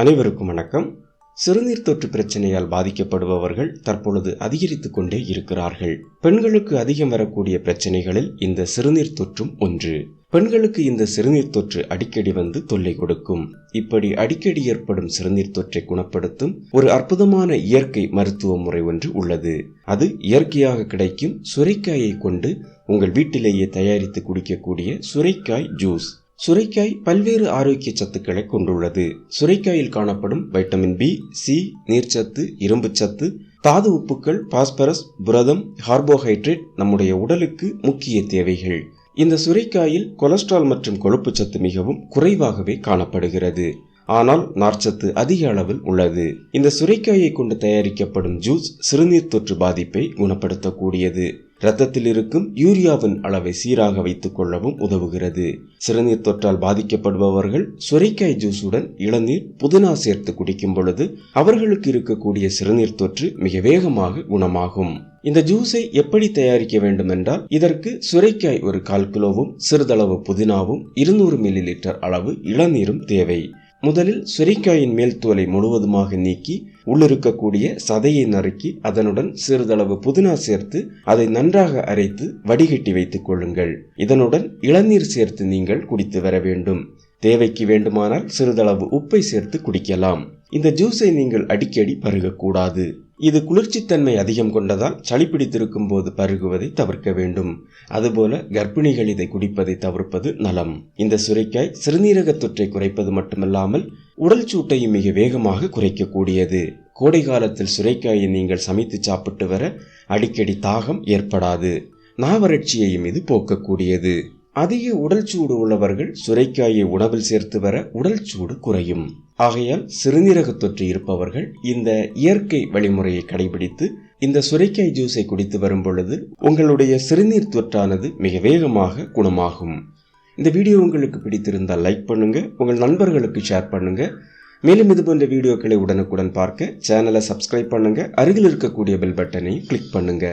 அனைவருக்கும் வணக்கம். சிறுநீர் தொற்று பிரச்சனையால் பாதிக்கப்படுபவர்கள் தற்பொழுது அதிகரித்துக் கொண்டே இருக்கிறார்கள். பெண்களுக்கு அதிகம் வரக்கூடிய பிரச்சனைகளில் இந்த சிறுநீர் தொற்றும் ஒன்று. பெண்களுக்கு இந்த சிறுநீர் தொற்று அடிக்கடி வந்து தொல்லை கொடுக்கும். இப்படி அடிக்கடி ஏற்படும் சிறுநீர் தொற்றை குணப்படுத்தும் ஒரு அற்புதமான இயற்கை மருத்துவ முறை ஒன்று உள்ளது. அது இயற்கையாக கிடைக்கும் சுரைக்காயை கொண்டு உங்கள் வீட்டிலேயே தயாரித்து குடிக்கக்கூடிய சுரைக்காய் ஜூஸ். சுரைக்காய் பல்வேறு ஆரோக்கிய சத்துக்களை கொண்டுள்ளது. சுரைக்காயில் காணப்படும் வைட்டமின் பி சி நீர்ச்சத்து இரும்புச்சத்து தாது உப்புக்கள் பாஸ்பரஸ் புரதம் கார்போஹைட்ரேட் நம்முடைய உடலுக்கு முக்கிய தேவைகள். இந்த சுரைக்காயில் கொலஸ்ட்ரால் மற்றும் கொழுப்பு சத்து மிகவும் குறைவாகவே காணப்படுகிறது. ஆனால் நார்ச்சத்து அதிக அளவில் உள்ளது. இந்த சுரைக்காயை கொண்டு தயாரிக்கப்படும் ஜூஸ் சிறுநீர் தொற்று பாதிப்பை குணப்படுத்தக்கூடியது. இரத்தத்தில் இருக்கும் யூரியாவின் அளவை சீராக வைத்துக் கொள்ளவும் உதவுகிறது. சிறுநீர் தொற்றால் பாதிக்கப்படுபவர்கள் சுரைக்காய் ஜூஸுடன் இளநீர் புதினா சேர்த்து குடிக்கும் பொழுது அவர்களுக்கு இருக்கக்கூடிய சிறுநீர் தொற்று மிக வேகமாக குணமாகும். இந்த ஜூஸை எப்படி தயாரிக்க வேண்டும் என்றால் இதற்கு சுரைக்காய் ஒரு கால் கிலோவும் சிறிதளவு புதினாவும் இருநூறு மில்லி லிட்டர் அளவு இளநீரும் தேவை. முதலில் சுரைக்காயின் மேல் தோலை முழுவதுமாக நீக்கி உள்ளிருக்கக்கூடிய சதையை நறுக்கி அதனுடன் சிறிதளவு புதினா சேர்த்து அதை நன்றாக அரைத்து வடிகட்டி வைத்துக் கொள்ளுங்கள். இதனுடன் இளநீர் சேர்த்து நீங்கள் குடித்து வர வேண்டும். தேவைக்கு வேண்டுமானால் சிறிதளவு உப்பை சேர்த்து குடிக்கலாம். இந்த ஜூஸை நீங்கள் அடிக்கடி பருகக்கூடாது. இது குளிர்ச்சித்தன்மை அதிகம் கொண்டதால் சளி பிடித்திருக்கும் போது பருகுவதை தவிர்க்க வேண்டும். அதுபோல கர்ப்பிணிகள் இதை குடிப்பதை தவிர்ப்பது நலம். இந்த சுரைக்காய் சிறுநீரக தொற்றை குறைப்பது மட்டுமல்லாமல் உடல் சூட்டையும் மிக வேகமாக குறைக்கக்கூடியது. கோடை காலத்தில் சுரைக்காயை நீங்கள் சமைத்து சாப்பிட்டு வர அடிக்கடி தாகம் ஏற்படாது. நாவறட்சியையும் இது போக்கக்கூடியது. அதிக உடல் சூடு உள்ளவர்கள் சுரைக்காயை உணவில் சேர்த்து வர உடல் சூடு குறையும். ஆகையால் சிறுநீரக தொற்று இருப்பவர்கள் இந்த இயற்கை வழிமுறையை கடைபிடித்து இந்த சுரைக்காய் ஜூஸை குடித்து வரும் பொழுது உங்களுடைய சிறுநீர் தொற்றானது மிக வேகமாக குணமாகும். இந்த வீடியோ உங்களுக்கு பிடித்திருந்தால் லைக் பண்ணுங்க உங்கள் நண்பர்களுக்கு ஷேர் பண்ணுங்க. மேலும் இது போன்ற வீடியோக்களை உடனுக்குடன் பார்க்க சேனலை சப்ஸ்கிரைப் பண்ணுங்க அருகில் இருக்கக்கூடிய பெல் பட்டனை கிளிக் பண்ணுங்க.